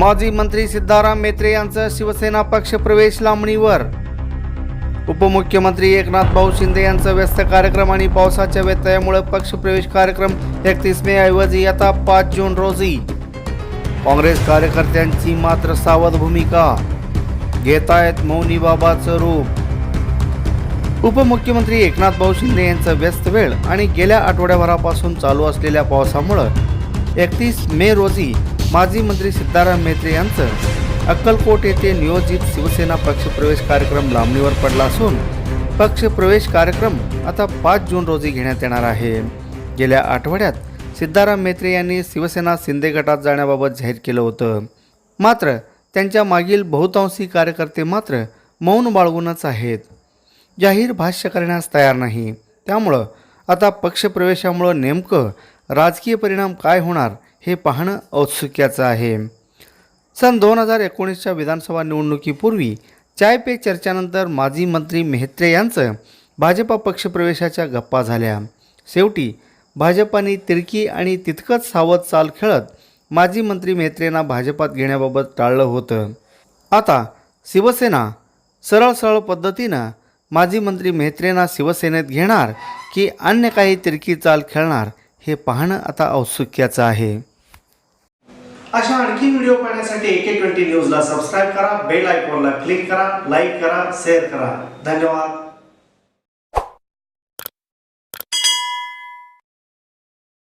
माजी मंत्री सिद्धाराम मेत्रे यांचं शिवसेना पक्षप्रवेश लांबणीवर. उपमुख्यमंत्री एकनाथ भाऊ शिंदे यांचा व्यस्त कार्यक्रम आणि पावसाच्या व्यत्ययामुळे पक्षप्रवेश कार्यक्रम एकतीस मे ऐवजी आता पाच जून रोजी. काँग्रेस कार्यकर्त्यांची मात्र सावध भूमिका. घेतायत मौनी बाबाचं रूप. उपमुख्यमंत्री एकनाथ भाऊ शिंदे यांचा व्यस्त वेळ आणि गेल्या आठवड्याभरापासून चालू असलेल्या पावसामुळं एकतीस मे रोजी माजी मंत्री सिद्धाराम मेत्रे यांचं अक्कलकोट येथे नियोजित शिवसेना पक्षप्रवेश कार्यक्रम लांबणीवर पडला असून पक्षप्रवेश कार्यक्रम आता पाच जून रोजी घेण्यात येणार आहे. गेल्या आठवड्यात सिद्धाराम मेत्रे यांनी शिवसेना शिंदे गटात जाण्याबाबत जाहीर केलं होतं. मात्र त्यांच्या मागील बहुतांशी कार्यकर्ते मात्र मौन बाळगूनच आहेत. जाहीर भाष्य करण्यास तयार नाही. त्यामुळं आता पक्षप्रवेशामुळं नेमकं राजकीय परिणाम काय होणार हे पाहणं औत्सुक्याचं आहे. सन दोन हजार एकोणीसच्या विधानसभा निवडणुकीपूर्वी चाय पे चर्चानंतर माजी मंत्री मेहत्रे यांचं भाजपा पक्षप्रवेशाच्या गप्पा झाल्या. शेवटी भाजपाने तिरकी आणि तितकंच सावध चाल खेळत माजी मंत्री मेहत्रेंना भाजपात घेण्याबाबत टाळलं होतं. आता शिवसेना सरळ सरळ पद्धतीनं माजी मंत्री मेहत्रेंना शिवसेनेत घेणार की अन्य काही तिरकी चाल खेळणार हे पाहणं आता औत्सुक्याचं आहे. अशा आणखी व्हिडिओ पाहण्यासाठी एके ट्वेंटी न्यूजला सबस्क्राईब करा बेल आयकॉनला क्लिक करा लाईक करा शेअर करा. धन्यवाद.